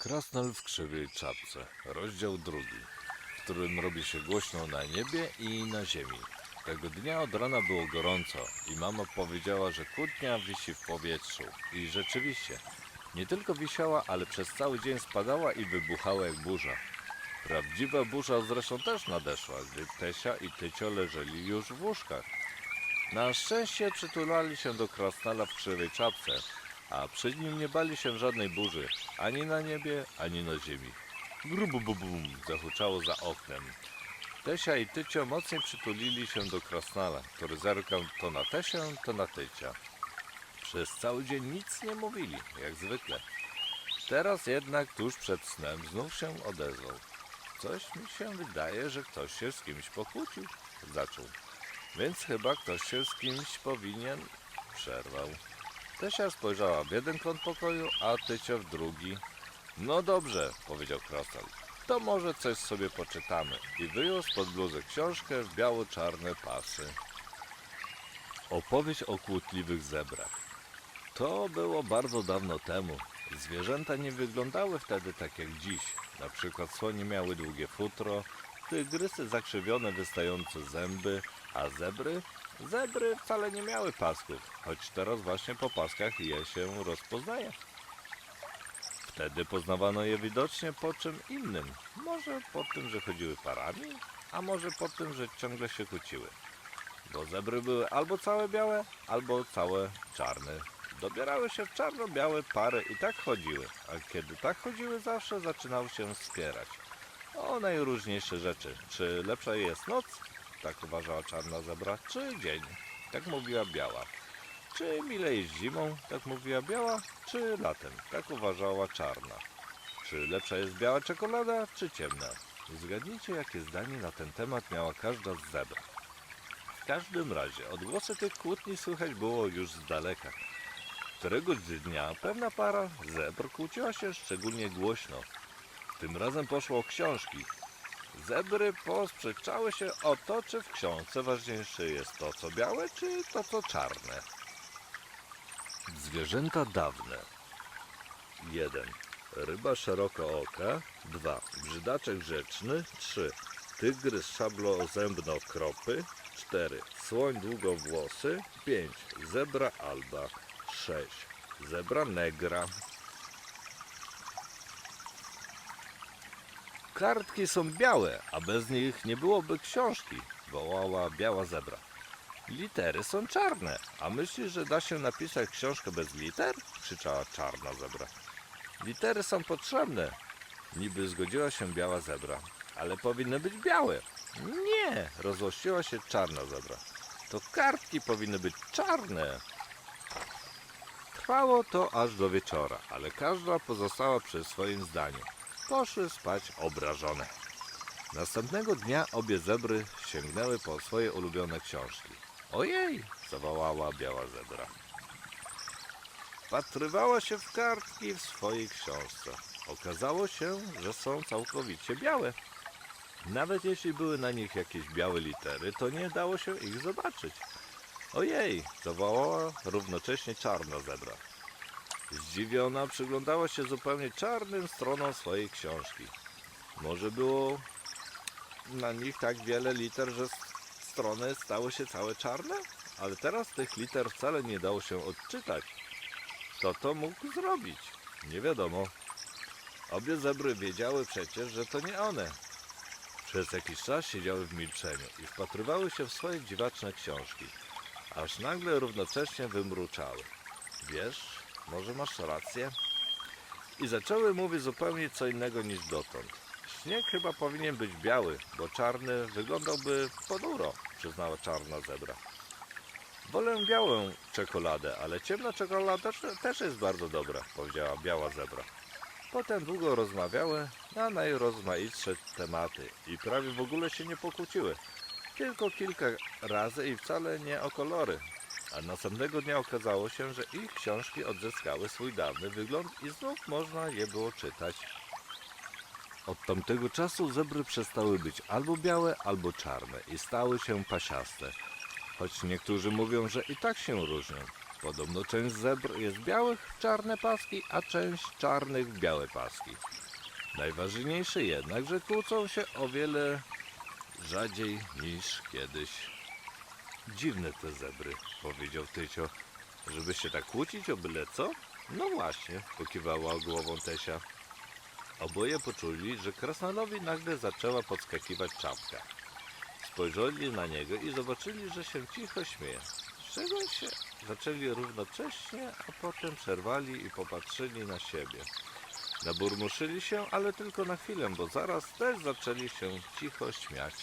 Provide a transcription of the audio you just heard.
Krasnal w krzywej czapce, rozdział drugi, w którym robi się głośno na niebie i na ziemi. Tego dnia od rana było gorąco i mama powiedziała, że kłótnia wisi w powietrzu. I rzeczywiście, nie tylko wisiała, ale przez cały dzień spadała i wybuchała jak burza. Prawdziwa burza zresztą też nadeszła, gdy Tesia i Tycio leżeli już w łóżkach. Na szczęście przytulali się do krasnala w krzywej czapce, a przy nim nie bali się żadnej burzy, ani na niebie, ani na ziemi. Grubububum zahuczało za oknem. Tesia i Tycio mocniej przytulili się do krasnala, który zerkał to na Tesię, to na Tycia. Przez cały dzień nic nie mówili, jak zwykle. Teraz jednak tuż przed snem znów się odezwał. Coś mi się wydaje, że ktoś się z kimś pokłócił, zaczął. Więc chyba ktoś się z kimś powinien przerwał. Tesia spojrzała w jeden kąt pokoju, a Tycio w drugi. No dobrze, powiedział Krasnal. To może coś sobie poczytamy. I wyjął spod bluzy książkę w biało-czarne pasy. Opowieść o kłótliwych zebrach. To było bardzo dawno temu. Zwierzęta nie wyglądały wtedy tak jak dziś. Na przykład słonie miały długie futro, tygrysy zakrzywione wystające zęby, a zebry? Zebry wcale nie miały pasków, choć teraz właśnie po paskach je się rozpoznaje. Wtedy poznawano je widocznie po czym innym. Może po tym, że chodziły parami, a może po tym, że ciągle się kłóciły. Bo zebry były albo całe białe, albo całe czarne. Dobierały się w czarno-białe pary i tak chodziły, a kiedy tak chodziły zawsze zaczynały się spierać. O najróżniejsze rzeczy. Czy lepsza jest noc? Tak uważała czarna zebra. Czy dzień? Tak mówiła biała. Czy mile jest zimą? Tak mówiła biała. Czy latem? Tak uważała czarna. Czy lepsza jest biała czekolada, czy ciemna? Zgadnijcie, jakie zdanie na ten temat miała każda z zebr. W każdym razie odgłosy tych kłótni słychać było już z daleka. Któregoś dnia pewna para zebr kłóciła się szczególnie głośno. Tym razem poszło o książki. Zebry posprzeczały się o to, czy w książce ważniejsze jest to, co białe, czy to, co czarne. Zwierzęta dawne 1. Ryba szerokooka 2. Brzydaczek rzeczny 3. Tygrys szablozębno-kropy 4. Słoń długowłosy 5. Zebra alba 6. Zebra negra Kartki są białe, a bez nich nie byłoby książki, wołała biała zebra. Litery są czarne, a myślisz, że da się napisać książkę bez liter? krzyczała czarna zebra. Litery są potrzebne. Niby zgodziła się biała zebra, ale powinny być białe. Nie, rozłościła się czarna zebra. To kartki powinny być czarne. Trwało to aż do wieczora, ale każda pozostała przy swoim zdaniu. Poszły spać obrażone. Następnego dnia obie zebry sięgnęły po swoje ulubione książki. Ojej! zawołała biała zebra. Patrywała się w kartki w swojej książce. Okazało się, że są całkowicie białe. Nawet jeśli były na nich jakieś białe litery, to nie dało się ich zobaczyć. Ojej! zawołała równocześnie czarna zebra. Zdziwiona przyglądała się zupełnie czarnym stronom swojej książki. Może było na nich tak wiele liter, że strony stały się całe czarne? Ale teraz tych liter wcale nie dało się odczytać. Kto to mógł zrobić? Nie wiadomo. Obie zebry wiedziały przecież, że to nie one. Przez jakiś czas siedziały w milczeniu i wpatrywały się w swoje dziwaczne książki, aż nagle równocześnie wymruczały. Wiesz, może masz rację? I zaczęły mówić zupełnie co innego niż dotąd. Śnieg chyba powinien być biały, bo czarny wyglądałby ponuro, przyznała czarna zebra. Wolę białą czekoladę, ale ciemna czekolada też- jest bardzo dobra, powiedziała biała zebra. Potem długo rozmawiały na najrozmaitsze tematy i prawie w ogóle się nie pokłóciły. Tylko kilka razy i wcale nie o kolory, a następnego dnia okazało się, że ich książki odzyskały swój dawny wygląd i znów można je było czytać. Od tamtego czasu zebry przestały być albo białe, albo czarne i stały się pasiaste. Choć niektórzy mówią, że i tak się różnią. Podobno część zebr jest białych w czarne paski, a część czarnych w białe paski. Najważniejsze jednak, że kłócą się o wiele rzadziej niż kiedyś. Dziwne te zebry, powiedział Tycio. Żeby się tak kłócić o byle co? No właśnie, pokiwała głową Tesia. Oboje poczuli, że krasnalowi nagle zaczęła podskakiwać czapka. Spojrzeli na niego i zobaczyli, że się cicho śmieje. Czego się zaczęli równocześnie, a potem przerwali i popatrzyli na siebie. Naburmuszyli się, ale tylko na chwilę, bo zaraz też zaczęli się cicho śmiać.